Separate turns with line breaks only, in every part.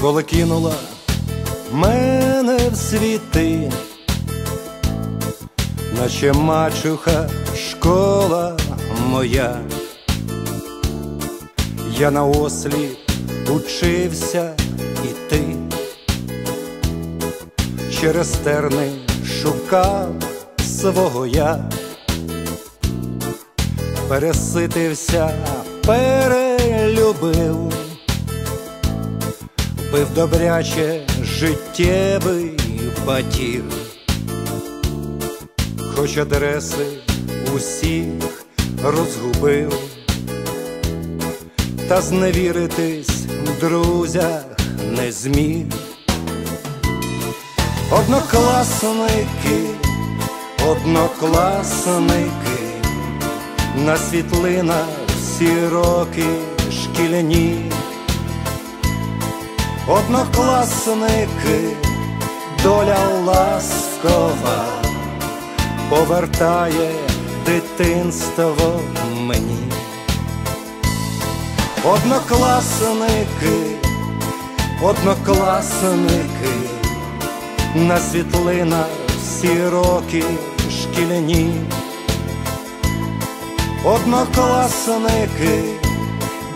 коли кинула мене в світи, наче мачуха школа моя, я на ослі учився іти, через терни шукав свого я, переситився, перелюбив пив добряче життєвий батіг, хоч адреси усіх розгубив, та зневіритись в друзях не зміг. Однокласники, однокласники, на світлинах всі роки шкільні однокласники, доля ласкова повертає дитинство мені, однокласники, однокласники, на світлинах всі роки шкільні, однокласники,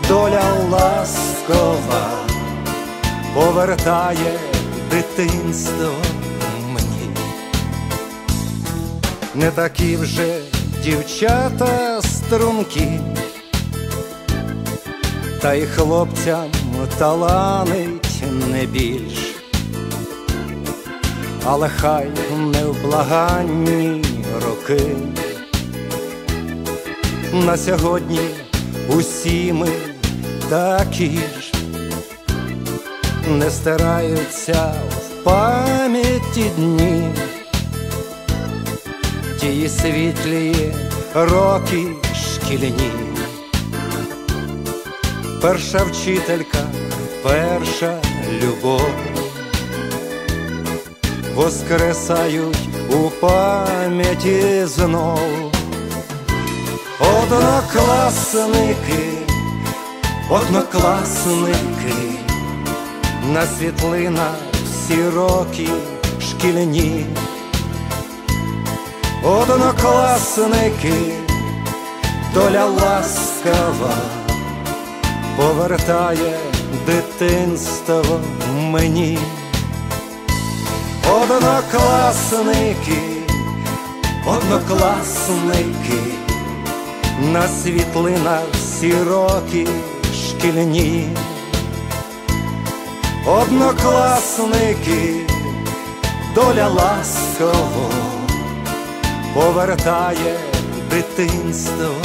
доля ласкова повертає дитинство мені, не такі вже дівчата струнки, та й хлопцям таланить не більш, але хай невблаганні роки. На сьогодні усі ми такі ж не стираються в пам'яті дні, ті світлі роки шкільні, перша вчителька, перша любов, воскресають у пам'яті знов, однокласники, однокласники на світлинах всі роки шкільні, однокласники, доля ласкава повертає дитинство мені, однокласники, однокласники, на світлинах всі роки шкільні однокласники, доля ласково повертає дитинство